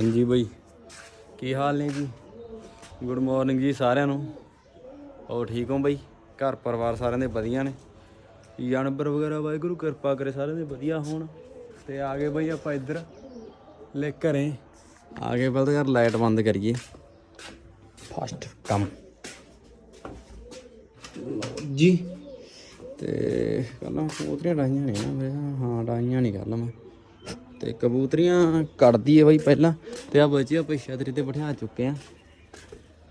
ਹਾਂਜੀ ਬਾਈ। ਕੀ ਹਾਲ ਨੇ ਜੀ? ਗੁੱਡ ਮਾਰਨਿੰਗ ਜੀ ਸਾਰਿਆਂ ਨੂੰ। ਹੋਰ ਠੀਕ ਹੋ ਬਾਈ? ਘਰ ਪਰਿਵਾਰ ਸਾਰਿਆਂ ਦੇ ਵਧੀਆ ਨੇ? ਜਾਨਵਰ ਵਗੈਰਾ ਵਾਹਿਗੁਰੂ ਕਿਰਪਾ ਕਰੇ ਸਾਰਿਆਂ ਦੇ ਵਧੀਆ ਹੋਣ। ਤੇ ਆ ਗਏ ਬਾਈ ਆਪਾਂ ਇੱਧਰ ਲੈ ਘਰੇ। ਆ ਗਏ ਪਹਿਲਾਂ ਤਾਂ ਯਾਰ ਲਾਈਟ ਬੰਦ ਕਰੀਏ। ਫਾਸਟ ਕੰਮ। ਜੀ। ਤੇ ਕੱਲਾਂ ਕਬੂਤਰੀਆਂ ਡਾਈਆਂ ਨਹੀਂ ਨਾ। ਮੇਰੇ ਹਾਂ, ਡਾਈਆਂ ਨਹੀਂ ਕੱਲ ਮੈਂ। ਤੇ ਕਬੂਤਰੀਆਂ ਕੱਢਦੀ ਹੈ ਬਾਈ ਪਹਿਲਾਂ ਤੇ ਆ ਬੱਚੇ ਆਪਾਂ ਛਤਰੀ ਤੇ ਬਿਠਾ ਚੁੱਕੇ ਆ।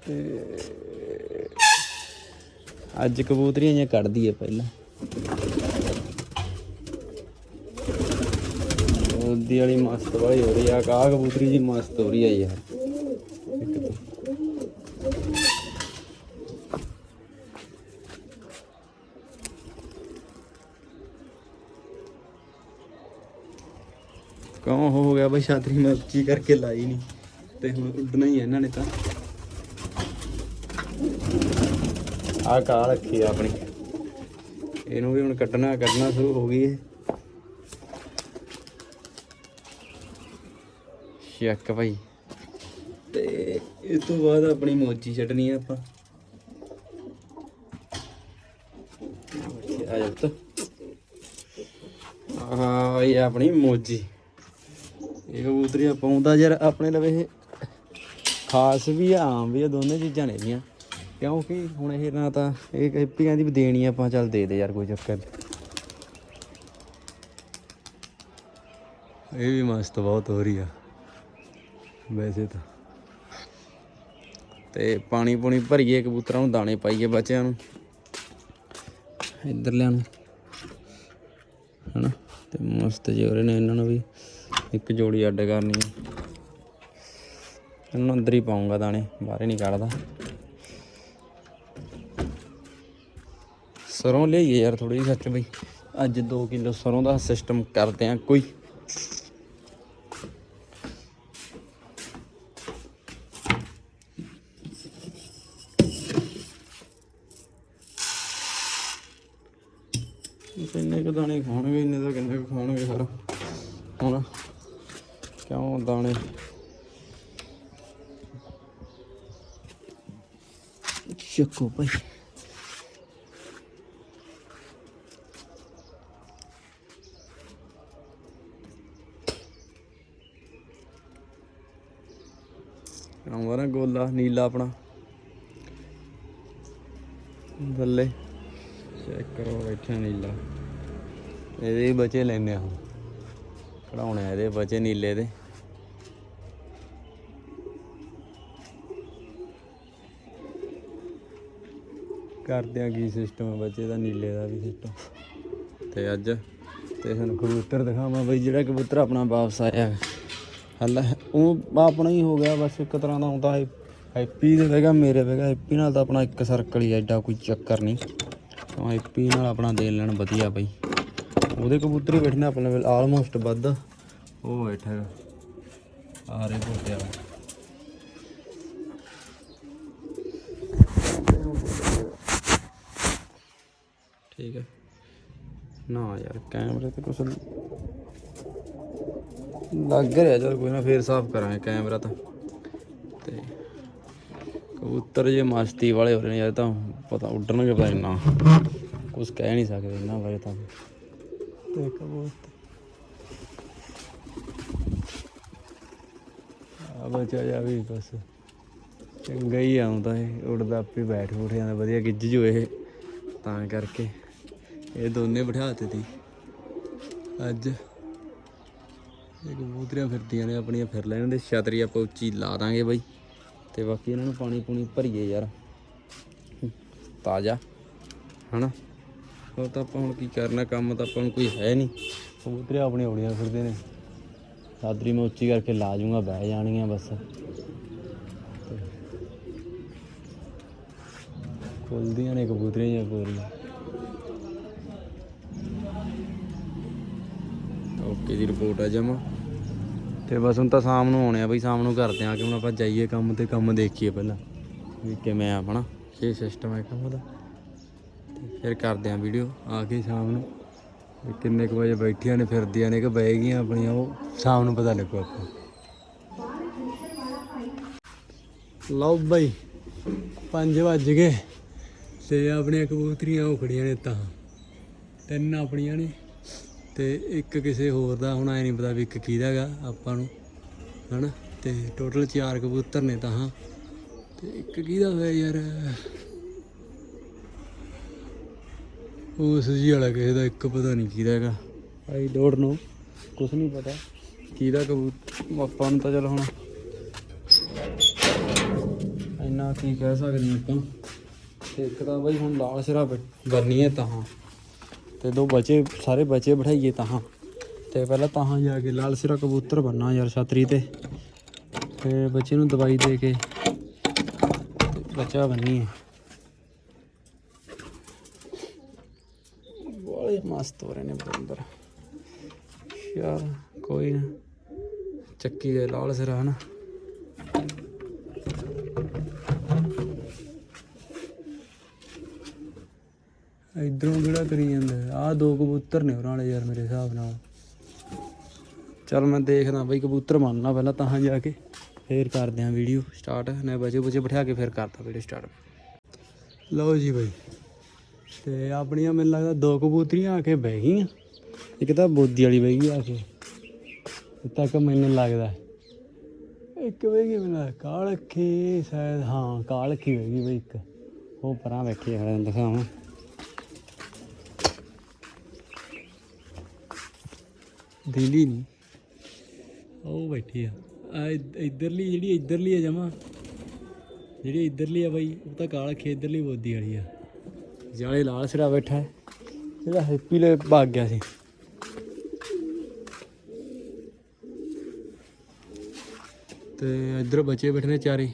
ਤੇ ਅੱਜ ਕਬੂਤਰੀਆਂ ਜਾਂ ਕੱਢਦੀ ਹੈ ਪਹਿਲਾਂ। ਉਹਦੀ ਵਾਲੀ ਮਸਤ ਵਾਲੀ ਹੋ ਰਹੀ ਆ ਕਾ ਕਬੂਤਰੀ ਜੀ ਮਸਤ ਹੋ ਰਹੀ ਆ ਯਾਰ ਇੱਕ ਤਾਂ ਕਿਉਂ ਹੋ ਗਿਆ ਬਈ ਛਾਤਰੀ ਮੈਂ ਉੱਚੀ ਕਰਕੇ ਲਾਈ ਨਹੀਂ ਤੇ ਹੁਣ ਉੱਡਣਾ ਹੀ ਹੈ ਇਹਨਾਂ ਨੇ ਤਾਂ। ਆ ਕਾਲ ਰੱਖੀ ਆ ਆਪਣੀ। ਇਹਨੂੰ ਵੀ ਹੁਣ ਕੱਢਣਾ ਕੱਢਣਾ ਸ਼ੁਰੂ ਹੋ ਗਈ ਹੈ ਸ਼ੱਕ ਭਾਈ। ਤੇ ਇਸ ਤੋਂ ਬਾਅਦ ਆਪਣੀ ਮੋਚੀ ਛੱਡਣੀ ਆ ਆਪਾਂ। ਆ ਜਾ ਪੁੱਤ। ਆਹ ਇਹ ਆਪਣੀ ਮੋਜੀ। ਇਹ ਕਬੂਤਰੀ ਆਪਾਂ ਉਹਦਾ ਯਾਰ ਆਪਣੇ ਲਵੇ ਇਹ ਖਾਸ ਵੀ ਆ, ਆਮ ਵੀ ਆ, ਦੋਨੇ ਚੀਜ਼ਾਂ ਨੇ ਇਹਦੀਆਂ। ਕਿਉਂਕਿ ਹੁਣ ਇਹ ਨਾ ਤਾਂ ਇਹ ਹੈਪੀਆਂ ਦੀ ਵੀ ਦੇਣੀ ਆਪਾਂ ਚੱਲ ਦੇ ਦੇ ਯਾਰ, ਕੋਈ ਚੱਕਰ ਇਹ ਵੀ ਮਸਤ ਬਹੁਤ ਹੋ ਰਹੀ ਆ, ਵੈਸੇ ਤਾਂ। ਤੇ ਪਾਣੀ ਪੂਣੀ ਭਰੀਏ, ਕਬੂਤਰਾਂ ਨੂੰ ਦਾਣੇ ਪਾਈਏ ਬੱਚਿਆਂ ਨੂੰ ਇੱਧਰ ਲਿਆਂ ਨੂੰ। ਹਨਾ, ਤੇ ਮਸਤ ਜਿਹੇ ਹੋ ਰਹੇ ਨੇ ਇਹਨਾਂ ਨੂੰ ਵੀ। ਇੱਕ ਜੋੜੀ ਅੱਡ ਕਰਨੀ ਹੈ ਇਹਨੂੰ ਅੰਦਰ ਹੀ ਪਾਉਂਗਾ ਦਾਣੇ, ਬਾਹਰ ਨਹੀਂ ਕੱਢਦਾ। ਸਰੋਂ ਲਿਆਈਏ ਯਾਰ ਥੋੜੀ ਜਿਹੀ ਸੱਚ ਬਈ। ਅੱਜ 2 ਕਿਲੋ ਸਰੋਂ ਦਾ ਸਿਸਟਮ ਕਰਦੇ ਆ ਕੋਈ। ਕਿੰਨੇ ਕੁ ਦਾਣੇ ਖਾਣਗੇ, ਇੰਨੇ ਤਾਂ ਕਿੰਨੇ ਕੁ ਖਾਣਗੇ ਸਰ ਹੁਣ ਕਿਉਂ ਦਾਣੇ? ਚੱਕੋ ਭਾਈ। ਆਵਾਰਾ ਗੋਲਾ, ਨੀਲਾ ਆਪਣਾ। ਬੱਲੇ ਚੈੱਕ ਕਰੋ ਬੈਠਾ ਨੀਲਾ। ਇਹਦੇ ਬਚੇ ਲੈਨੇ ਆ ਹੁਣ। ਕਢਾਉਣੇ ਇਹਦੇ, ਬਚੇ ਨੀਲੇ ਦੇ। ਕਰਦੇ ਆ ਕੀ ਸਿਸਟਮ ਹੈ ਬੱਚੇ ਦਾ ਨੀਲੇ ਦਾ ਵੀ ਸਿਸਟਮ ਤੇ ਅੱਜ ਤੇ ਹੁਣ ਕਬੂਤਰ ਦਿਖਾਵਾਂ ਬਈ ਜਿਹੜਾ ਕਬੂਤਰ ਆਪਣਾ ਵਾਪਸ ਆਇਆ ਹੱਲਾ ਉਹ ਆਪਣਾ ਹੀ ਹੋ ਗਿਆ ਬਸ ਇੱਕ ਤਰ੍ਹਾਂ ਦਾ ਹੁੰਦਾ ਹੈ ਹੈਪੀ ਦੇ ਵੇਗਾ ਮੇਰੇ ਵੇਗਾ ਹੈਪੀ ਨਾਲ ਤਾਂ ਆਪਣਾ ਇੱਕ ਸਰਕਲ ਹੀ ਐਡਾ ਕੋਈ ਚੱਕਰ ਨਹੀਂ। ਤਾਂ ਹੈਪੀ ਨਾਲ ਆਪਣਾ ਦੇ ਲੈਣ ਵਧੀਆ ਬਈ। ਉਹਦੇ ਕਬੂਤਰ ਹੀ ਬੈਠਣੇ ਆਪਣੇ ਆਲਮੋਸਟ ਵੱਧ। ਉਹ ਬੈਠਾ ਹੈਗਾ ਆ ਰਹੇ ਭੋਟਿਆ ਠੀਕ ਹੈ। ਨਾ ਯਾਰ ਕੈਮਰੇ ਤੇ ਕੁਛ ਲੱਗ ਰਿਹਾ ਚਲ ਕੋਈ ਨਾ ਫੇਰ ਸਾਫ਼ ਕਰਾਂਗੇ ਕੈਮਰਾ ਤਾਂ। ਤੇ ਕਬੂਤਰ ਜੇ ਮਸਤੀ ਵਾਲੇ ਹੋ ਰਹੇ ਨੇ ਯਾਰ ਤਾਂ ਪਤਾ ਉੱਡਣਗੇ ਪਤਾ ਇੰਨਾ। ਕੁਝ ਕਹਿ ਨਹੀਂ ਸਕਦੇ ਇਹਨਾਂ ਬਾਰੇ ਤਾਂ। ਤੇ ਕਬੂਤਰ। ਆ ਬਚਾ ਜਾ ਵੀ ਬਸ ਚੰਗਾ ਹੀ ਆਉਂਦਾ ਇਹ ਉੱਡਦਾ ਆਪੇ ਬੈਠ ਉੱਠ ਜਾਂਦਾ ਵਧੀਆ ਗਿੱਜ ਜੋ ਇਹ ਤਾਂ ਕਰਕੇ। ਇਹ ਦੋਨੇ ਬਿਠਾ ਦਿੱਤੇ ਤੀ ਅੱਜ ਇਹ ਕਬੂਤਰੀਆਂ ਫਿਰਦੀਆਂ ਨੇ, ਆਪਣੀਆਂ ਫਿਰ ਲੈਣ ਦੇ। ਛਤਰੀ ਆਪਾਂ ਉੱਚੀ ਲਾ ਦਾਂਗੇ ਬਾਈ। ਤੇ ਬਾਕੀ ਇਹਨਾਂ ਨੂੰ ਪਾਣੀ ਪੂਣੀ ਭਰੀਏ ਯਾਰ। ਤਾਜ਼ਾ, ਹਨਾ? ਉਹ ਤਾਂ ਆਪਾਂ ਹੁਣ ਕੀ ਕਰਨਾ, ਕੰਮ ਤਾਂ ਆਪਾਂ ਨੂੰ ਕੋਈ ਹੈ ਨਹੀਂ। ਕਬੂਤਰੀਆਂ ਆਪਣੀਆਂ ਉੜੀਆਂ ਫਿਰਦੇ ਨੇ। ਚਾਦਰੀ ਮੈਂ ਉੱਚੀ ਕਰਕੇ ਲਾ ਜੂੰਗਾ, ਬਹਿ ਜਾਣਗੀਆਂ ਬਸ। ਤੇ ਖੁੱਲਦੀਆਂ ਨੇ ਕਬੂਤਰੀਆਂ ਜਾਂ ਪੂਰੀਆਂ। ਓਕੇ ਦੀ ਰਿਪੋਰਟ ਆ ਜਮਾ। ਤੇ ਬਸ ਹੁਣ ਤਾਂ ਸ਼ਾਮ ਨੂੰ ਆਉਣੇ ਆ ਬਈ, ਸ਼ਾਮ ਨੂੰ ਕਰਦੇ ਆ ਕਿ ਹੁਣ ਆਪਾਂ ਜਾਈਏ ਕੰਮ ਤੇ, ਕੰਮ ਦੇਖੀਏ ਪਹਿਲਾਂ ਵੀ ਕਿਵੇਂ ਆ ਆਪਣਾ ਕੀ ਸਿਸਟਮ ਹੈ ਕੰਮ ਦਾ? ਤੇ ਫਿਰ ਕਰਦੇ ਆ ਵੀਡੀਓ ਆ ਕੇ ਸ਼ਾਮ ਨੂੰ। ਵੀ ਕਿੰਨੇ ਕੁ ਵਜੇ ਬੈਠੀਆਂ ਨੇ, ਫਿਰਦੀਆਂ ਨੇ ਕਿ ਬਹਿ ਗਈਆਂ ਆਪਣੀਆਂ, ਉਹ ਸ਼ਾਮ ਨੂੰ ਪਤਾ ਲੱਗੂ ਆਪਾਂ। ਲਓ ਬਈ 5 ਵੱਜ ਗਏ ਤੇ ਆਪਣੀਆਂ ਕਬੂਤਰੀਆਂ ਉਖੜੀਆਂ ਨੇ ਤਾਂ। ਤਿੰਨ ਆਪਣੀਆਂ ਨੇ। ਤੇ ਇੱਕ ਕਿਸੇ ਹੋਰ ਦਾ ਹੁਣ ਐ ਨਹੀਂ ਪਤਾ ਵੀ ਇੱਕ ਕਿਹਦਾ ਹੈਗਾ ਆਪਾਂ ਨੂੰ ਹਨਾ? ਤੇ ਟੋਟਲ 4 ਕਬੂਤਰ ਨੇ ਤਾਂ ਤੇ ਇੱਕ ਕਿਹਦਾ ਹੋਇਆ ਯਾਰ? ਉਸ ਜੀ ਵਾਲਾ ਕਿਸੇ ਦਾ ਇੱਕ ਪਤਾ ਨਹੀਂ ਕਿਹਦਾ ਹੈਗਾ ਆਈ ਡੋਟ ਨੋ ਕੁਛ ਨਹੀਂ ਪਤਾ। ਕਿਹਦਾ ਕਬੂਤਰ ਆਪਾਂ ਨੂੰ ਤਾਂ ਚਲ ਹੁਣ ਇੰਨਾ ਕੀ ਕਹਿ ਸਕਦੇ ਹਾਂ ਆਪਾਂ। ਤੇ ਇੱਕ ਤਾਂ ਬਈ ਹੁਣ ਲਾਲ ਸਿਰਾ ਬੰਨੀ ਹੈ ਤਾਂ ਤੇ ਦੋ ਬਚੇ, ਸਾਰੇ ਬੱਚੇ ਬਿਠਾਈਏ ਤਾਂ ਤੇ ਪਹਿਲਾਂ ਤਾਂ ਜਾ ਕੇ ਲਾਲ ਸਿਰਾ ਕਬੂਤਰ ਬੰਨਾ ਯਾਰ ਛਤਰੀ ਤੇ। ਤੇ ਬੱਚੇ ਨੂੰ ਦਵਾਈ ਦੇ ਕੇ ਬੱਚਾ ਬੰਨੀ ਹੈ ਬੜੇ ਮਸਤ ਹੋ ਰਹੇ ਨੇ ਬੰਦਰ ਯਾਰ ਕੋਈ ਨਾ। ਚੱਕੀ ਦੇ ਲਾਲ ਸਿਰਾ ਹਨਾ। ਇਧਰੋਂ ਕਿਹੜਾ ਕਰੀ ਜਾਂਦਾ? ਆਹ ਦੋ ਕਬੂਤਰ ਨੇ ਉਹਨਾਂ ਵਾਲੇ ਯਾਰ ਮੇਰੇ ਹਿਸਾਬ ਨਾਲ। ਚਲ ਮੈਂ ਦੇਖਦਾ ਬਈ ਕਬੂਤਰ ਮੰਨਣਾ ਪਹਿਲਾਂ ਤਾਂ ਜਾ ਕੇ। ਫੇਰ ਕਰਦੇ ਆਂ ਵੀਡੀਓ ਸਟਾਰਟ ਨੇ ਬਜੇ ਬੁਜੇ ਬਿਠਾ ਕੇ ਫੇਰ ਕਰਦਾ ਵੀਡੀਓ ਸਟਾਰਟ ਲਓ ਜੀ ਬਈ। ਤੇ ਆਪਣੀਆਂ ਮੈਨੂੰ ਲੱਗਦਾ ਦੋ ਕਬੂਤਰੀਆਂ ਆ ਕੇ ਬਹਿ ਗਈਆਂ। ਇੱਕ ਤਾਂ ਬੋਦੀ ਵਾਲੀ ਬਹਿ ਗਈ ਆ ਕੇ। ਤੱਕ ਮੈਨੂੰ ਲੱਗਦਾ। ਇੱਕ ਬਹਿ ਗਈ ਮੈਨੂੰ ਲੱਗਦਾ ਕਾਲਖੀ। ਸ਼ਾਇਦ ਹਾਂ, ਕਾਲਖੀ ਬਹਿ ਗਈ ਬਈ ਇੱਕ। ਉਹ ਪਰਾਂ ਬੈਠੀ ਹੈ ਦਿਖਾਵਾਂ। ਦਿੱਲੀ ਨਹੀਂ ਉਹ ਬੈਠੀ ਆ। ਆ ਇਧ- ਇੱਧਰਲੀ ਜਿਹੜੀ ਇੱਧਰਲੀ ਆ ਜਮਾ ਜਿਹੜੀ ਇੱਧਰਲੀ ਆ ਬਾਈ ਉਹ ਤਾਂ ਕਾਲ ਖੇ ਇੱਧਰਲੀ ਬੋਦੀ ਵਾਲੀ ਆ। ਜਾਲੇ ਲਾਲ ਸਿਰਾ ਬੈਠਾ ਹੈ। ਇਹਦਾ ਹੈਪੀ ਲੈ ਭੱਗ ਗਿਆ ਸੀ। ਤੇ ਇੱਧਰ ਬੱਚੇ ਬੈਠੇ ਨੇ ਚਾਰੇ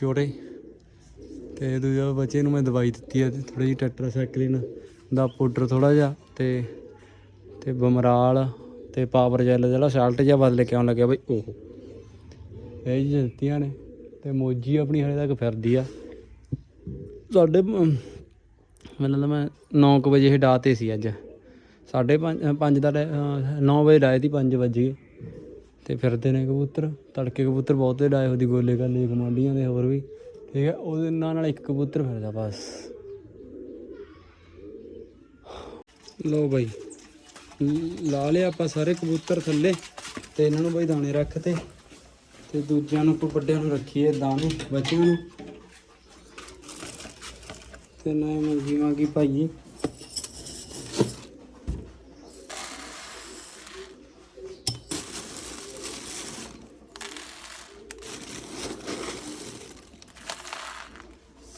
ਛੋਟੇ। ਤੇ ਦੂਜਾ ਬੱਚੇ ਨੂੰ ਮੈਂ ਦਵਾਈ ਦਿੱਤੀ ਹੈ ਥੋੜੀ ਜਿਹੀ ਟੈਟਰਾਸਾਈਕਲਿਨ ਦਾ ਪਾਊਡਰ ਥੋੜਾ ਜਿਹਾ ਤੇ ਤੇ ਬਮਰਾਲ ਤੇ ਪਾਵਰ ਜੈਲ ਜਿਹੜਾ ਸਾਲਟ ਜਿਹਾ ਬਦਲ ਕੇ ਆਉਣ ਲੱਗਿਆ ਬਈ। ਉਹ ਇਹ ਜੀ ਦਿੱਤੀਆਂ ਨੇ ਤੇ ਮੋਜੀ ਆਪਣੀ ਹਲੇ ਤੱਕ ਫਿਰਦੀ ਆ। ਸਾਡੇ ਮੈਨੂੰ ਲੱਗਦਾ ਮੈਂ 9 ਵਜੇ ਹਟਾਤੇ ਸੀ ਅੱਜ। ਸਾਢੇ 5 ਦਾ 9 ਵਜੇ ਡਾਏ ਸੀ 5 ਵਜੇ ਤੇ ਫਿਰਦੇ ਨੇ ਕਬੂਤਰ ਤੜਕੇ ਕਬੂਤਰ ਬਹੁਤੇ ਡਾਏ ਉਹਦੀ ਗੋਲੇ ਗਾਲੇ ਕਮਾਂਡੀਆਂ ਦੇ ਹੋਰ ਵੀ। ਠੀਕ ਹੈ ਉਹਦੇ ਨਾਲ ਨਾਲ ਇੱਕ ਕਬੂਤਰ ਫਿਰਦਾ ਬਸ। ਲੋ ਬਾਈ। ਲਾ ਲਿਆ ਆਪਾਂ ਸਾਰੇ ਕਬੂਤਰ ਥੱਲੇ ਤੇ ਇਹਨਾਂ ਨੂੰ ਬਈ ਦਾਣੇ ਰੱਖਤੇ ਤੇ ਦੂਜਿਆਂ ਨੂੰ ਕੋਈ ਵੱਡਿਆਂ ਨੂੰ ਰੱਖੀਏ ਦਾਣੇ, ਬੱਚਿਆਂ ਨੂੰ। ਤੇ ਨਾ ਮੰਗੀ ਮੰਗੀ ਭਾਈ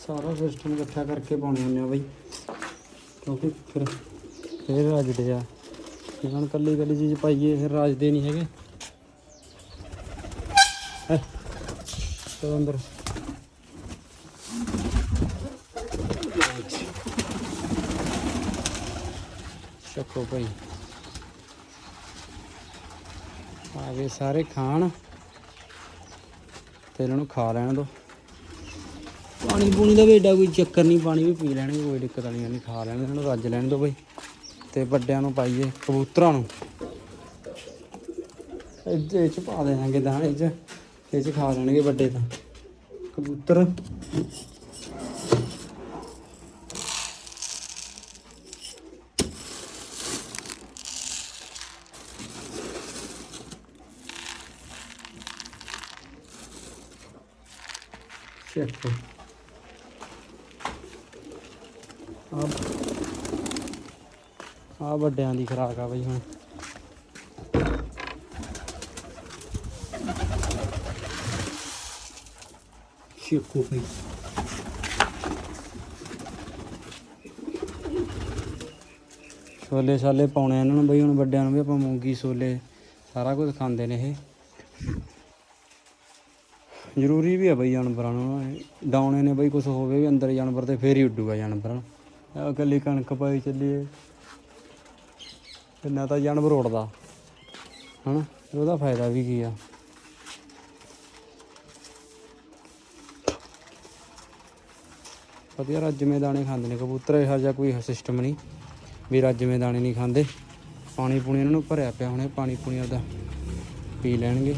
ਸਾਰਾ ਸਿਸਟਮ ਇਕੱਠਾ ਕਰਕੇ ਪਾਉਣੇ ਹੁੰਦੇ ਆ ਬਈ। ਕਿਉਂਕਿ ਫਿਰ ਫਿਰ ਰੱਜਦੇ ਆ। ਜੇ ਹੁਣ ਕੱਲੀ ਕੱਲੀ ਚੀਜ਼ ਪਾਈਏ, ਫਿਰ ਰੱਜਦੇ ਨਹੀਂ ਹੈਗੇ। ਚਲੋ ਅੰਦਰ। ਚੱਕੋ ਭਾਈ। ਆ ਗਏ ਸਾਰੇ ਖਾਣ। ਤੇ ਇਹਨਾਂ ਨੂੰ ਖਾ ਲੈਣ ਦੋ। ਪਾਣੀ ਪੂਣੀ ਦਾ ਵੀ ਏਡਾ ਕੋਈ ਚੱਕਰ ਨਹੀਂ, ਪਾਣੀ ਵੀ ਪੀ ਲੈਣਗੇ, ਕੋਈ ਦਿੱਕਤ ਵਾਲੀ ਨਹੀਂ, ਖਾ ਲੈਣ ਇਹਨਾਂ ਨੂੰ ਰੱਜ ਲੈਣ ਦੋ ਬਈ ਤੇ ਵੱਡਿਆਂ ਨੂੰ ਪਾਈਏ ਕਬੂਤਰਾਂ ਨੂੰ। ਇਹ ਚ ਪਾ ਦੇਣਾਂਗੇ ਦਾਣੇ ਚ, ਇਹ ਚ ਖਾ ਲੈਣਗੇ ਵੱਡੇ ਤਾਂ। ਕਬੂਤਰ। ਚੈੱਕ ਆ ਆ ਵੱਡਿਆਂ ਦੀ ਖਰਾਕ ਆ ਬਈ ਹੁਣ। ਸ਼ੇਕੋ ਬਈ। ਛੋਲੇ ਛਾਲੇ ਪਾਉਣੇ ਇਹਨਾਂ ਨੂੰ ਬਈ ਹੁਣ ਵੱਡਿਆਂ ਨੂੰ ਵੀ ਆਪਾਂ ਮੂੰਗੀ ਛੋਲੇ ਸਾਰਾ ਕੁਝ ਖਾਂਦੇ ਨੇ ਇਹ। ਜ਼ਰੂਰੀ ਵੀ ਆ ਬਈ ਜਾਨਵਰਾਂ ਨੂੰ। ਡਾਉਣੇ ਨੇ ਬਈ ਕੁਝ ਹੋਵੇ ਵੀ ਅੰਦਰ ਜਾਨਵਰ ਤੇ ਫੇਰ ਹੀ ਉੱਡੂਗਾ ਜਾਨਵਰ। ਇਕੱਲੀ ਕਣਕ ਪਾਈ ਚੱਲੀਏ। ਕਿੰਨਾ ਤਾਂ ਜਾਨਵਰ ਉੱਡਦਾ ਹਨਾ? ਫਿਰ ਉਹਦਾ ਫਾਇਦਾ ਵੀ ਕੀ ਆ? ਵਧੀਆ ਰੱਜਵੇਂ ਦਾਣੇ ਖਾਂਦੇ ਨੇ ਕਬੂਤਰ, ਇਹੋ ਜਿਹਾ ਕੋਈ ਸਿਸਟਮ ਨਹੀਂ। ਵੀ ਰੱਜਵੇਂ ਦਾਣੇ ਨਹੀਂ ਖਾਂਦੇ। ਪਾਣੀ ਪੂਣੀ ਇਹਨਾਂ ਨੂੰ ਭਰਿਆ ਪਿਆ ਹੁਣੇ, ਪਾਣੀ ਪੂਣੀ ਉਹਦਾ ਪੀ ਲੈਣਗੇ।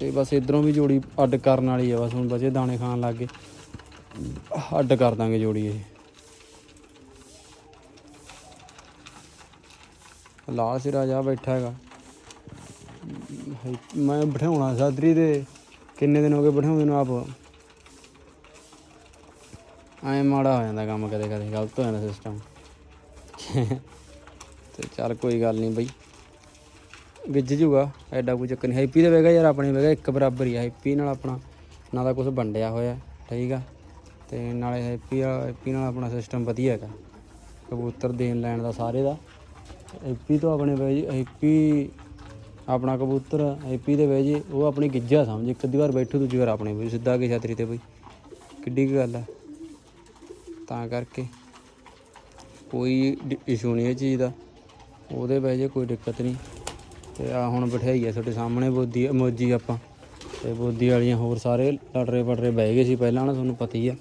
ਤੇ ਬਸ ਇਧਰੋਂ ਵੀ ਜੋੜੀ ਅੱਡ ਕਰਨ ਵਾਲੀ ਆ, ਬਸ ਹੁਣ ਬਚੇ ਦਾਣੇ ਖਾਣ ਲੱਗ ਗਏ। ਅੱਡ ਕਰ ਦਾਂਗੇ ਜੋੜੀ ਇਹ। ਲਾਲ ਸਿਰਾ ਜਾ ਬੈਠਾ ਹੈਗਾ। ਮੈਂ ਬਿਠਾਉਣਾ ਸਾਦਰੀ ਦੇ। ਕਿੰਨੇ ਦਿਨ ਹੋ ਗਏ ਬਿਠਾਉਂਦੇ ਨੂੰ ਆਪ? ਐ ਮਾੜਾ ਹੋ ਜਾਂਦਾ ਕੰਮ ਕਦੇ ਕਦੇ, ਗਲਤ ਹੋ ਜਾਂਦਾ ਸਿਸਟਮ ਤੇ ਚੱਲ ਕੋਈ ਗੱਲ ਨਹੀਂ ਬਈ। ਗਿੱਜ ਜੂਗਾ, ਐਡਾ ਕੋਈ ਚੱਕਰ ਨਹੀਂ। ਹੈਪੀ ਦੇ ਵੇਗਾ ਯਾਰ, ਆਪਣੇ ਵੇਗਾ ਇੱਕ ਬਰਾਬਰ ਹੀ ਆ। ਹੈਪੀ ਨਾਲ ਆਪਣਾ, ਨਾ ਤਾਂ ਕੁਝ ਵੰਡਿਆ ਹੋਇਆ, ਠੀਕ ਆ। ਤੇ ਨਾਲੇ ਹੈਪੀ ਆ ਹੈਪੀ ਨਾਲ ਆਪਣਾ ਸਿਸਟਮ ਵਧੀਆ ਹੈਗਾ। ਕਬੂਤਰ ਦੇਣ ਲੈਣ ਦਾ ਸਾਰੇ ਦਾ। ਹੈਪੀ ਤੋਂ ਆਪਣੇ ਬਹਿ ਜੀ ਹੈਪੀ ਆਪਣਾ ਕਬੂਤਰ ਹੈਪੀ ਦੇ ਬਹਿ ਜੀ, ਉਹ ਆਪਣੀ ਗਿੱਜਾ ਸਮਝ, ਇੱਕ ਅੱਧੀ ਵਾਰ ਬੈਠੋ, ਦੂਜੀ ਵਾਰ ਆਪਣੇ ਵੀ ਸਿੱਧਾ ਕੇ ਛਤਰੀ ਤੇ ਬਈ ਕਿੱਡੀ ਕੁ ਗੱਲ ਆ। ਤਾਂ ਕਰਕੇ ਕੋਈ ਇਸ਼ੂ ਨਹੀਂ ਇਹ ਚੀਜ਼ ਦਾ। ਉਹਦੇ ਬਹਿ ਜੇ ਕੋਈ ਦਿੱਕਤ ਨਹੀਂ। ਤੇ ਆ ਹੁਣ ਬਿਠਾਈ ਆ ਤੁਹਾਡੇ ਸਾਹਮਣੇ ਬੋਦੀ, ਮੋਜੀ ਆਪਾਂ। ਤੇ ਬੋਦੀ ਵਾਲੀਆਂ ਹੋਰ ਸਾਰੇ ਲੜਰੇ ਪਟਰੇ ਬਹਿ ਗਏ ਸੀ, ਪਹਿਲਾਂ ਨਾ ਤੁਹਾਨੂੰ ਪਤਾ ਹੀ ਆ।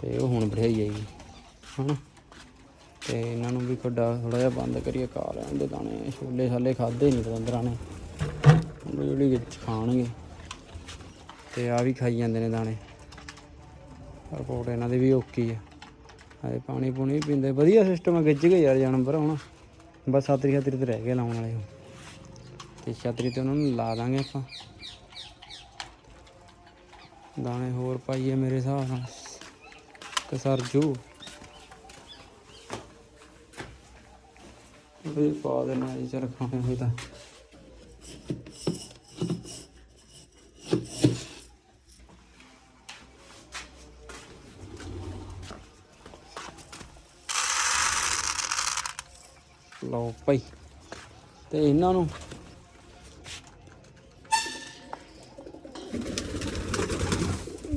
ਤੇ ਉਹ ਹੁਣ ਬਿਠਾਈ ਆਈ ਹਨਾ? ਤੇ ਇਹਨਾਂ ਨੂੰ ਵੀ ਖੱਡਾ ਥੋੜਾ ਜਿਹਾ ਬੰਦ ਕਰੀਏ, ਖਾ ਲੈਣ ਦੇ ਦਾਣੇ। ਛੋਲੇ ਛਾਲੇ ਖਾਦੇ ਨਹੀਂ ਪਤੰਦਰਾਂ ਨੇ। ਜਿਹੜੀ ਵਿੱਚ ਖਾਣਗੇ। ਤੇ ਆ ਵੀ ਖਾਈ ਜਾਂਦੇ ਨੇ ਦਾਣੇ। ਰਿਪੋਰਟ ਇਹਨਾਂ ਦੀ ਵੀ ਓਕੇ ਆ। ਹਾਏ ਪਾਣੀ ਪੂਣੀ ਵੀ ਪੀਂਦੇ। ਵਧੀਆ ਸਿਸਟਮ ਆ, ਗਿੱਜ ਗਏ ਯਾਰ ਜਾਨਵਰ ਹੁਣ। ਬਸ ਛਾਤਰੀ ਛਾਤਰੀ ਤੇ ਰਹਿ ਗਏ ਲਾਉਣ ਵਾਲੇ ਹੁਣ। ਤੇ ਛਾਤਰੀ ਤੇ ਉਹਨਾਂ ਨੂੰ ਲਾ ਦਾਂਗੇ ਆਪਾਂ। ਦਾਣੇ ਹੋਰ ਪਾਈਏ ਮੇਰੇ ਹਿਸਾਬ ਨਾਲ। ਕਸਰਜੂ ਇਹ ਪਾ ਦੇਣਾ ਜੀ, ਚਲ ਖਾਣੇ ਹੋਏ ਤਾਂ। ਲਓ ਭਾਈ, ਤੇ ਇਹਨਾਂ ਨੂੰ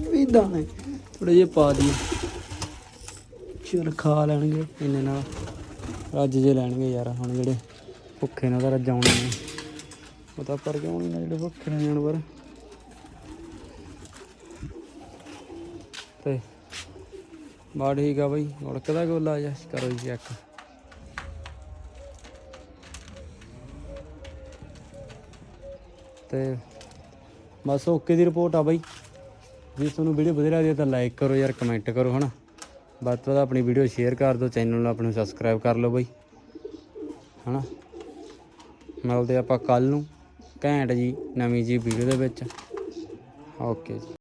ਵੀ ਦਾਣੇ ਥੋੜੇ ਜਿਹੇ ਪਾ ਦਈਏ। ਚਲ ਖਾ ਲੈਣਗੇ, ਇੰਨੇ ਨਾਲ। ਰੱਜ ਜੇ ਲੈਣਗੇ ਯਾਰ, ਹੁਣ ਜਿਹੜੇ ਭੁੱਖੇ ਨੇ ਤਾਂ ਰੱਜਾਉਣੇ ਨੇ ਉਹ ਤਾਂ ਪਰ ਕਿਉਂ ਨਹੀਂ ਜਿਹੜੇ ਭੁੱਖੇ ਨੇ ਜਾਨਵਰ। ਤੇ ਬਾ ਠੀਕ ਆ ਬਾਈ, ਉੜਕਦਾ ਗੋਲਾ ਜਾ ਕਰੋ ਜੀ ਚੈੱਕ ਤੇ ਬਸ ਓਕੇ ਦੀ ਰਿਪੋਰਟ ਆ ਬਾਈ। ਜੇ ਤੁਹਾਨੂੰ ਵੀਡੀਓ ਵਧੀਆ ਲੱਗਦੀ ਤਾਂ ਲਾਈਕ ਕਰੋ ਯਾਰ ਕਮੈਂਟ ਕਰੋ, ਹਨਾ? ਵੱਧ ਤੋਂ ਵੱਧ ਆਪਣੀ ਵੀਡੀਓ ਸ਼ੇਅਰ ਕਰ ਦਿਓ ਚੈਨਲ ਨੂੰ ਆਪਣੇ ਸਬਸਕ੍ਰਾਈਬ ਕਰ ਲਓ ਬਾਈ। ਹਨਾ? ਮਿਲਦੇ ਆਪਾਂ ਕੱਲ ਨੂੰ। ਘੈਂਟ ਜੀ, ਨਵੀਂ ਜੀ ਵੀਡੀਓ ਦੇ ਵਿੱਚ। ਓਕੇ ਜੀ।